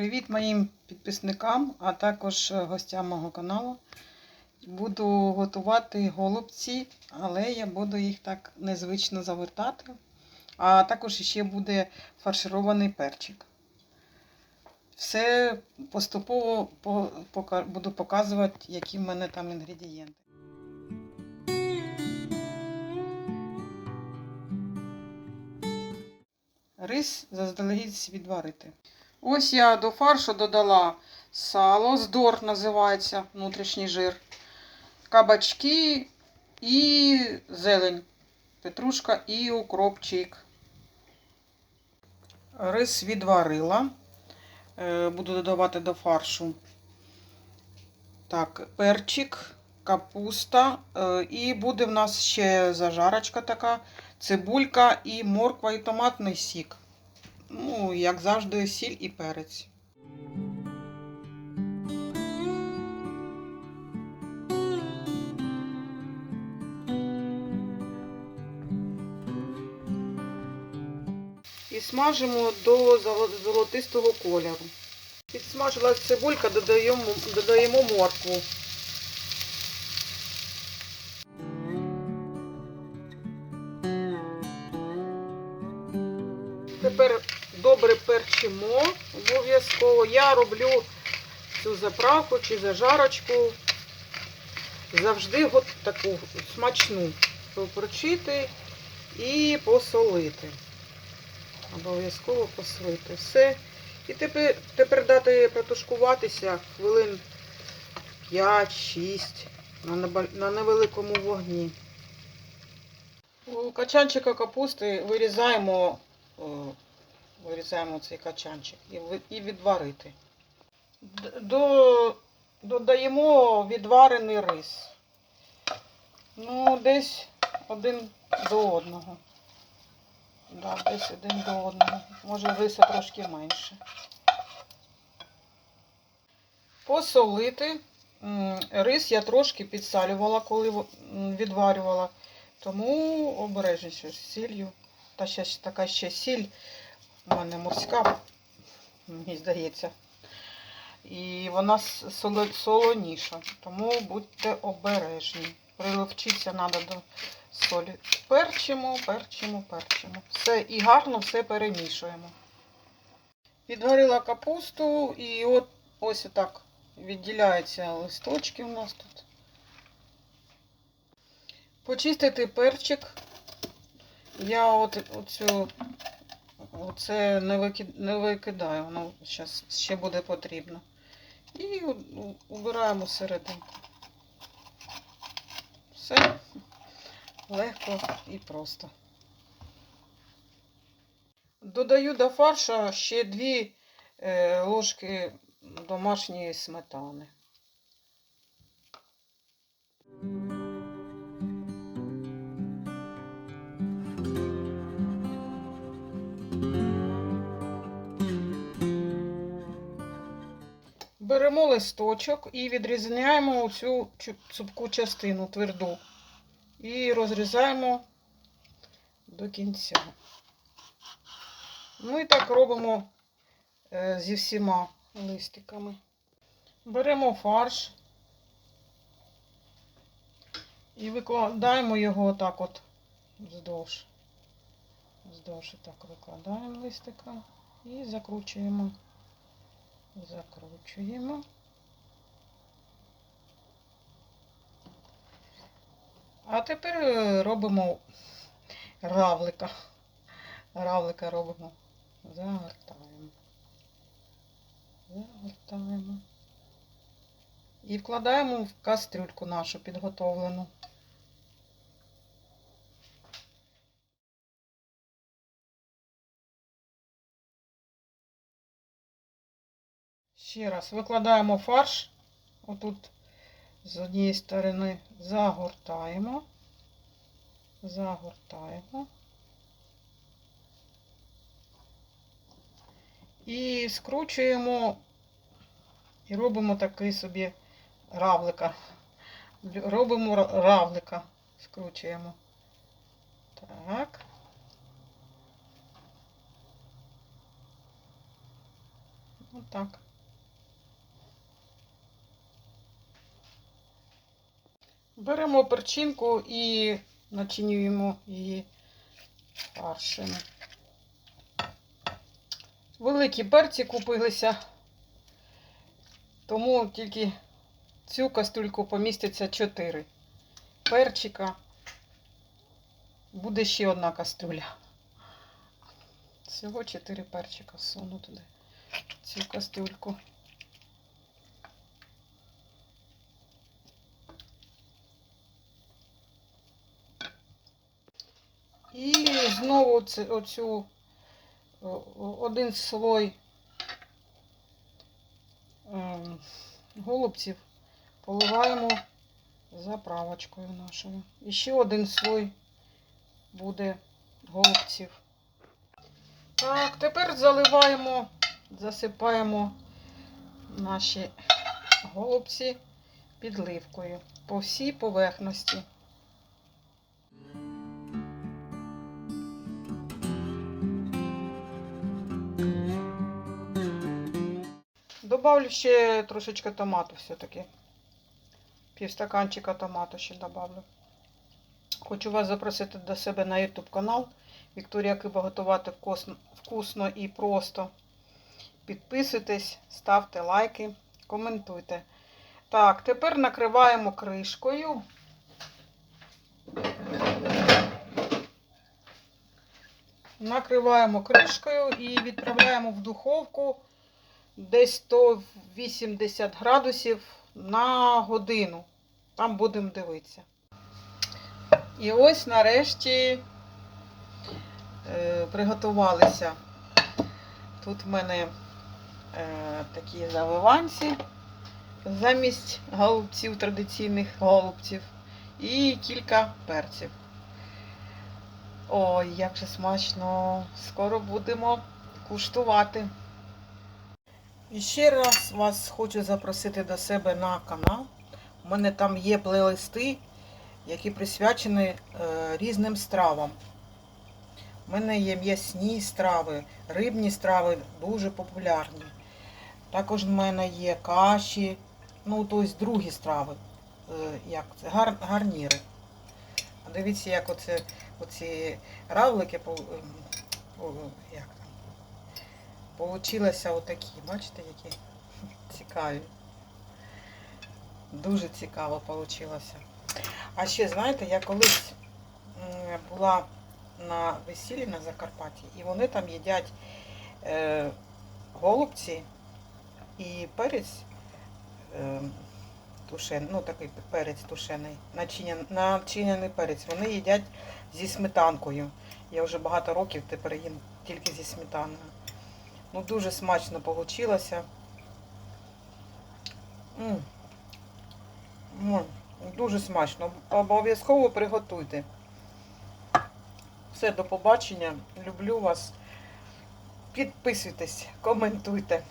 Привіт моїм підписникам, а також е, гостям мого каналу. Буду готувати голубці, але я буду їх так незвично завертати. А також ще буде фарширований перчик. Все поступово буду показувати, які в мене там інгредієнти. Рис заздалегідь відварити. Ось я до фаршу додала сало, здор називається внутрішній жир, кабачки і зелень, петрушка і укропчик. Рис відварила. Е, Буду додавати до фаршу. Так, перчик, капуста. е, І буде в нас ще зажарочка така, цибулька і морква і томатний сік. Ну, як завжди, сіль і перець. І смажимо до золотистого кольору. Підсмажилась цибулька, додаємо, додаємо моркву. Добре обов'язково. Я роблю цю заправку чи зажарочку завжди от таку смачну. Поперчити і посолити. Обов'язково посолити. Все. І тепер, тепер дати протушкуватися хвилин 5-6 на, невеликому вогні. У качанчика капусти вирізаємо, о, вирізаємо цей качанчик і, відварити. До, додаємо відварений рис. Ну, десь один до одного. Да, десь один до одного. Може риса трошки менше. Посолити. Рис я трошки підсалювала, коли відварювала. Тому обережніше з сіллю. Та ще така ще сіль у мене морська, мені здається. І вона солоніша. Тому будьте обережні. Приловчитися треба до солі. Перчимо, перчимо, перчимо. Все і гарно все перемішуємо. Підварила капусту і от ось отак відділяються листочки у нас тут. Почистити перчик. Я от оцю оце не, викид, не викидаю, воно зараз ще буде потрібно. І убираємо серединку. Все легко і просто. Додаю до фарша ще дві е, ложки домашньої сметани. Беремо листочок і відрізняємо цю цупку частину тверду. І розрізаємо до кінця. Ну і так робимо е, зі всіма листиками. Беремо фарш і викладаємо його отак от вздовж. Вздовж так викладаємо листика і закручуємо. Закручуємо. А тепер е, робимо равлика. Равлика робимо. Загортаємо. Загортаємо. І вкладаємо в кастрюльку нашу підготовлену. Ще раз викладаємо фарш. Отут з однієї сторони загортаємо. Загортаємо. І скручуємо і робимо такий собі равлика. Робимо равлика. Скручуємо. Так. Отак. Беремо перчинку і начинюємо її фаршем. Великі перці купилися, тому тільки цю кастрюльку поміститься 4 перчика. Буде ще одна кастрюля. Всього 4 перчика суну туди цю кастрюльку. І знову оцю один слой ем, голубців поливаємо заправочкою нашою. І ще один слой буде голубців. Так, тепер заливаємо, засипаємо наші голубці підливкою по всій поверхності. Добавлю ще трошечки томату все-таки. Півстаканчика томату ще добавлю. Хочу вас запросити до себе на YouTube канал. Вікторія Киба готувати вкусно і просто. Підписуйтесь, ставте лайки, коментуйте. Так, тепер накриваємо кришкою. Накриваємо кришкою і відправляємо в духовку десь 180 градусів на годину. Там будемо дивитися. І ось нарешті е, приготувалися. Тут в мене е, такі завиванці замість голубців, традиційних голубців. І кілька перців. Ой, як же смачно! Скоро будемо куштувати. І ще раз вас хочу запросити до себе на канал. У мене там є плейлисти, які присвячені е, різним стравам. У мене є м'ясні страви, рибні страви дуже популярні. Також в мене є каші, ну, тобто другі страви, е, як це, гар, гарніри. Дивіться, як оце, оці равлики, ем, як там, Получилося отакі, бачите, які цікаві. Дуже цікаво вийшло. А ще, знаєте, я колись була на весіллі на Закарпатті, і вони там їдять е, голубці і перець е, тушений, ну такий перець тушений, начинян- начиняний перець. Вони їдять зі сметанкою. Я вже багато років тепер їм тільки зі сметаною. Ну, дуже смачно вийшло. Дуже смачно. Обов'язково приготуйте. Все, до побачення. Люблю вас. Підписуйтесь, коментуйте.